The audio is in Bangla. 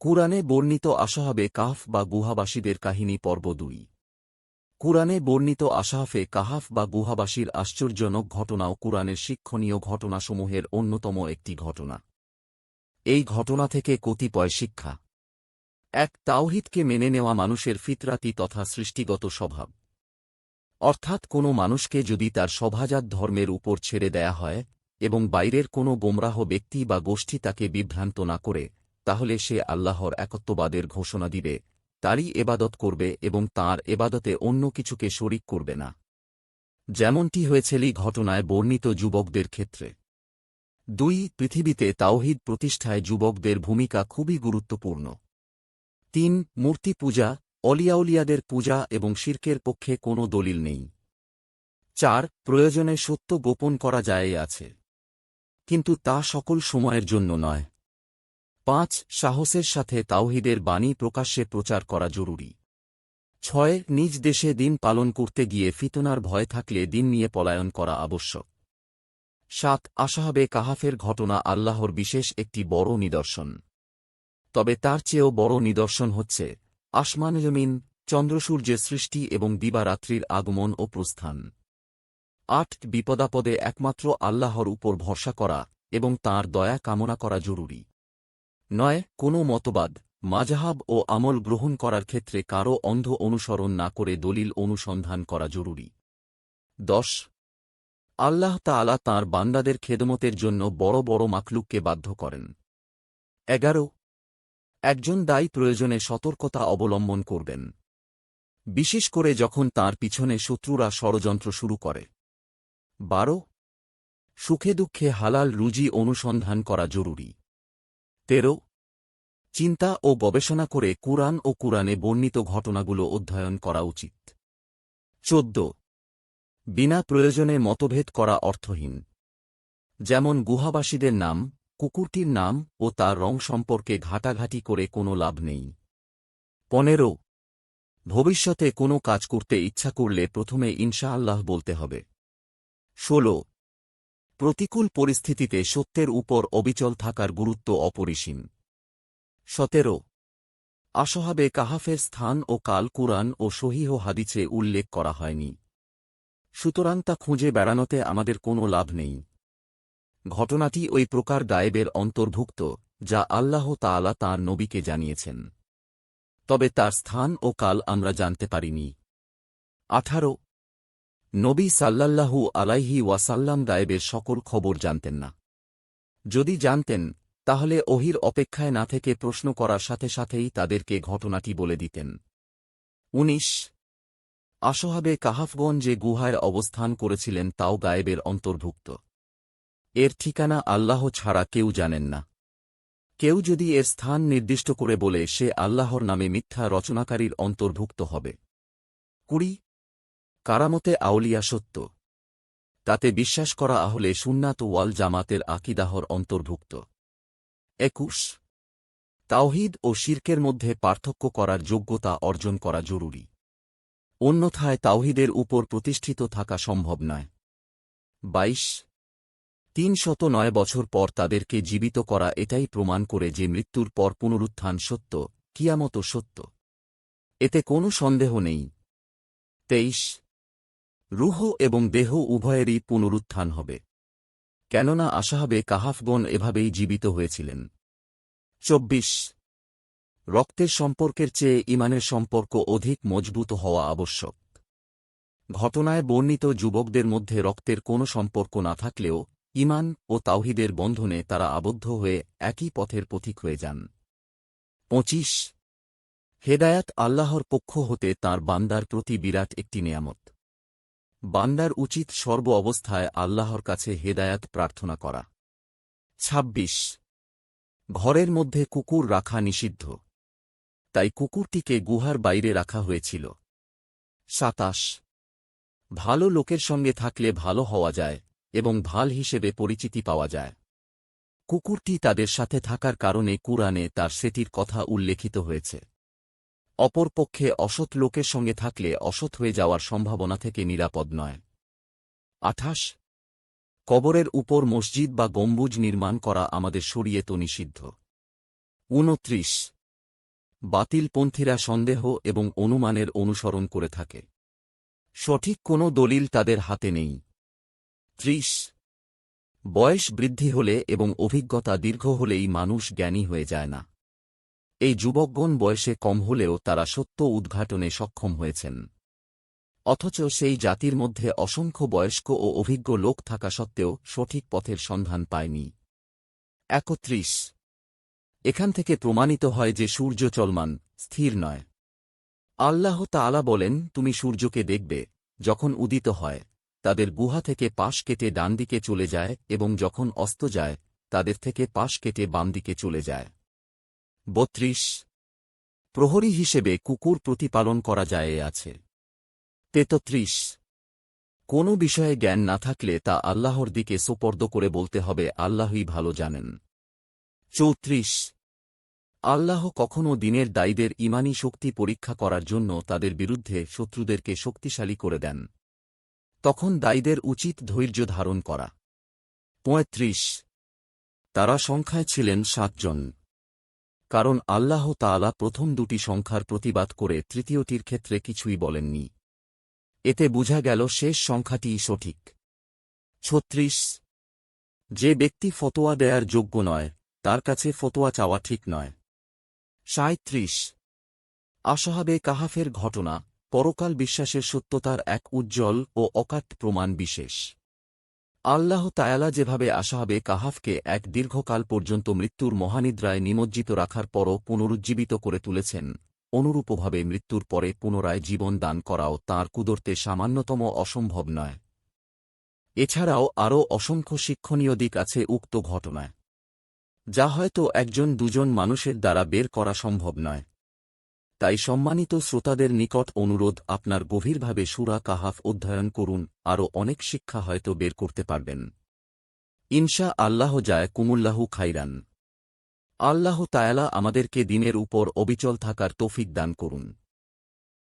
কুরআনে বর্ণিত আশাহাবে কাহফ বা গুহাবাসীদের কাহিনী পর্ব দুই। কুরআনে বর্ণিত আশাহাফে কাহাফ বা গুহাবাসীর আশ্চর্যজনক ঘটনাও কুরআনের শিক্ষণীয় ঘটনাসমূহের অন্যতম একটি ঘটনা। এই ঘটনা থেকে কতিপয় শিক্ষা। এক, তাওহিদকে মেনে নেওয়া মানুষের ফিতরাতি তথা সৃষ্টিগত স্বভাব। অর্থাৎ কোনো মানুষকে যদি তার সভাজাত ধর্মের উপর ছেড়ে দেয়া হয় এবং বাইরের কোনো গোমরাহ ব্যক্তি বা গোষ্ঠী তাকে বিভ্রান্ত না করে তাহলে সে আল্লাহর একত্ববাদের ঘোষণা দিবে, তারই এবাদত করবে এবং তার এবাদতে অন্য কিছুকে শরিক করবে না। যেমনটি হয়েছেলি ঘটনায় বর্ণিত যুবকদের ক্ষেত্রে। দুই, পৃথিবীতে তাওহিদ প্রতিষ্ঠায় যুবকদের ভূমিকা খুবই গুরুত্বপূর্ণ। তিন, মূর্তি পূজা, অলিয়াউলিয়াদের পূজা এবং শির্কের পক্ষে কোনো দলিল নেই। চার, প্রয়োজনে সত্য গোপন করা যায় আছে। কিন্তু তা সকল সময়ের জন্য নয়। পাঁচ সাহসের সাথে তাওহিদের বাণী প্রকাশ্যে প্রচার করা জরুরি। ছয়, নিজ দেশে দিন পালন করতে গিয়ে ফিতনার ভয় থাকলে দিন নিয়ে পলায়ন করা আবশ্যক। সাত, আশাহাবে কাহাফের ঘটনা আল্লাহর বিশেষ একটি বড় নিদর্শন। তবে তার চেয়েও বড় নিদর্শন হচ্ছে আসমান জমিন চন্দ্রসূর্যের সৃষ্টি এবং দিবারাত্রির আগমন ও প্রস্থান। আট, বিপদাপদে একমাত্র আল্লাহর উপর ভরসা করা এবং তার দয়া কামনা করা জরুরি। নয়, কোনো মতবাদ মাজাহাব ও আমল গ্রহণ করার ক্ষেত্রে কারও অন্ধ অনুসরণ না করে দলিল অনুসন্ধান করা জরুরি। দশ, আল্লাহ তাআলা তাঁর বান্দাদের খেদমতের জন্য বড় বড় মাকলুককে বাধ্য করেন। এগারো, একজন দায়ী প্রয়োজনে সতর্কতা অবলম্বন করবেন। বিশেষ করে যখন তার পিছনে শত্রুরা ষড়যন্ত্র শুরু করে। বারো, সুখে দুঃখে হালাল রুজি অনুসন্ধান করা জরুরি। তেরো। চিন্তা ও গবেষণা করে কুরআন ও কুরআনে বর্ণিত ঘটনাগুলো অধ্যয়ন করা উচিত। চোদ্দ। বিনা প্রয়োজনে মতভেদ করা অর্থহীন। যেমন গুহাবাসীদের নাম, কুকুরটির নাম ও তার রং সম্পর্কে ঘাটাঘাটি করে কোনো লাভ নেই। পনেরো। ভবিষ্যতে কোনো কাজ করতে ইচ্ছা করলে প্রথমে ইনশাআল্লাহ বলতে হবে। ষোলো। প্রতিকূল পরিস্থিতিতে সত্যের উপর অবিচল থাকার গুরুত্ব অপরিসীম। সতেরো। আসহাবে কাহাফের স্থান ও কাল কুরআন ও সহিহ হাদিছে উল্লেখ করা হয়নি। সুতরাং তা খুঁজে বেড়ানোতে আমাদের কোনো লাভ নেই। ঘটনাটি ওই প্রকার গায়েবের অন্তর্ভুক্ত, যা আল্লাহ তাআলা তাঁর নবীকে জানিয়েছেন। তবে তার স্থান ও কাল আমরা জানতে পারিনি। আঠারো। নবী সাল্লাল্লাহু আলাইহি ওয়াসাল্লাম গায়েবের সকল খবর জানতেন না। যদি জানতেন, তাহলে ওহির অপেক্ষায় না থেকে প্রশ্ন করার সাথে সাথেই তাদেরকে ঘটনাটি বলে দিতেন। উনিশ। আসহাবে কাহাফগণ যে গুহায় অবস্থান করেছিলেন তাও গায়েবের অন্তর্ভুক্ত। এর ঠিকানা আল্লাহ ছাড়া কেউ জানেন না। কেউ যদি এর স্থান নির্দিষ্ট করে বলে সে আল্লাহর নামে মিথ্যা রচনাকারীর অন্তর্ভুক্ত হবে। কুড়ি। কারামতে আউলিয়া সত্য। তাতে বিশ্বাস করা আহলে সুন্নাত ওয়াল জামাতের আকিদাহর অন্তর্ভুক্ত। একুশ। তাওহিদ ও শির্কের মধ্যে পার্থক্য করার যোগ্যতা অর্জন করা জরুরি। অন্যথায় তাওহিদের উপর প্রতিষ্ঠিত থাকা সম্ভব নয়। বাইশ। তিন শত নয় বছর পর তাদেরকে জীবিত করা এটাই প্রমাণ করে যে মৃত্যুর পর পুনরুত্থান সত্য কিয়ামত সত্য। এতে কোনো সন্দেহ নেই। তেইশ। রুহ এবং দেহ উভয়েরই পুনরুত্থান হবে। কেননা আশাহাবে কাহাফগণ এভাবেই জীবিত হয়েছিলেন। চব্বিশ। রক্তের সম্পর্কের চেয়ে ইমানের সম্পর্ক অধিক মজবুত হওয়া আবশ্যক। ঘটনায় বর্ণিত যুবকদের মধ্যে রক্তের কোনো সম্পর্ক না থাকলেও ইমান ও তাওহিদের বন্ধনে তারা আবদ্ধ হয়ে একই পথের পথিক হয়ে যান। পঁচিশ। হেদায়াত আল্লাহর পক্ষ হতে তার বান্দার প্রতি বিরাট একটি নিয়ামত। বান্দার উচিত সর্ব অবস্থায় আল্লাহর কাছে হেদায়াত প্রার্থনা করা। ২৬ ঘরের মধ্যে কুকুর রাখা নিষিদ্ধ। তাই কুকুরটিকে গুহার বাইরে রাখা হয়েছিল। সাতাশ। ভালো লোকের সঙ্গে থাকলে ভালো হওয়া যায় এবং ভালো হিসেবে পরিচিতি পাওয়া যায়। কুকুরটি তাদের সাথে থাকার কারণে কুরআনে তার সেটির কথা উল্লেখিত হয়েছে। অপরপক্ষে অসৎ লোকের সঙ্গে থাকলে অসৎ হয়ে যাওয়ার সম্ভাবনা থেকে নিরাপদ নয়। আঠাশ। কবরের উপর মসজিদ বা গম্বুজ নির্মাণ করা আমাদের সরিয়ে তো নিষিদ্ধ। উনত্রিশ। বাতিলপন্থীরা সন্দেহ এবং অনুমানের অনুসরণ করে থাকে। সঠিক কোনো দলিল তাদের হাতে নেই। ত্রিশ। বয়স বৃদ্ধি হলে এবং অভিজ্ঞতা দীর্ঘ হলেই মানুষ জ্ঞানী হয়ে যায় না। এই যুবকগণ বয়সে কম হলেও তারা সত্য উদ্ঘাটনে সক্ষম হয়েছেন। অথচ সেই জাতির মধ্যে অসংখ্য বয়স্ক ও অভিজ্ঞ লোক থাকা সত্ত্বেও সঠিক পথের সন্ধান পায়নি। একত্রিশ। এখান থেকে প্রমাণিত হয় যে সূর্য চলমান, স্থির নয়। আল্লাহ তাআলা বলেন, তুমি সূর্যকে দেখবে, যখন উদিত হয়। তাদের গুহা থেকে পাশ কেটে ডান দিকে চলে যায় এবং যখন অস্ত যায়, তাদের থেকে পাশ কেটে বাম দিকে চলে যায়। বত্রিশ। প্রহরী হিসেবে কুকুর প্রতিপালন করা যায় আছে। তেতত্রিশ কোনো বিষয়ে জ্ঞান না থাকলে তা আল্লাহর দিকে সোপর্দ করে বলতে হবে, আল্লাহই ভালো জানেন। চৌত্রিশ। আল্লাহ কখনও দিনের দায়ীদের ইমানি শক্তি পরীক্ষা করার জন্য তাদের বিরুদ্ধে শত্রুদেরকে শক্তিশালী করে দেন। তখন দায়ীদের উচিত ধৈর্য ধারণ করা। পঁয়ত্রিশ। তারা সংখ্যায় ছিলেন সাতজন। কারণ আল্লাহ তাআলা প্রথম দুটি সংখ্যার প্রতিবাদ করে তৃতীয়টির ক্ষেত্রে কিছুই বলেননি। এতে বুঝা গেল শেষ সংখ্যাটিই সঠিক। ছত্রিশ। যে ব্যক্তি ফতোয়া দেয়ার যোগ্য নয়, তার কাছে ফতোয়া চাওয়া ঠিক নয়। সাঁত্রিশ আশাহাবে কাহাফের ঘটনা, পরকাল বিশ্বাসের সত্যতার এক উজ্জ্বল ও অকাট প্রমাণ বিশেষ। আল্লাহ তায়ালা যেভাবে আশাহাবে কাহাফকে এক দীর্ঘকাল পর্যন্ত মৃত্যুর মহানিদ্রায় নিমজ্জিত রাখার পরও পুনরুজ্জীবিত করে তুলেছেন। অনুরূপভাবে মৃত্যুর পরে পুনরায় জীবন দান করাও তাঁর কুদরতে সামান্যতম অসম্ভব নয়। এছাড়াও আরও অসংখ্য শিক্ষণীয় দিক আছে উক্ত ঘটনায়। যা হয়তো একজন দুজন মানুষের দ্বারা বের করা সম্ভব নয়। তাই সম্মানিত শ্রোতাদের নিকট অনুরোধ, আপনার গভীরভাবে সুরা কাহাফ অধ্যয়ন করুন, আরও অনেক শিক্ষা হয়তো বের করতে পারবেন। ইনশা আল্লাহ যায় কুমুল্লাহু খাইরান। আল্লাহ তায়ালা আমাদেরকে দিনের উপর অবিচল থাকার তৌফিক দান করুন।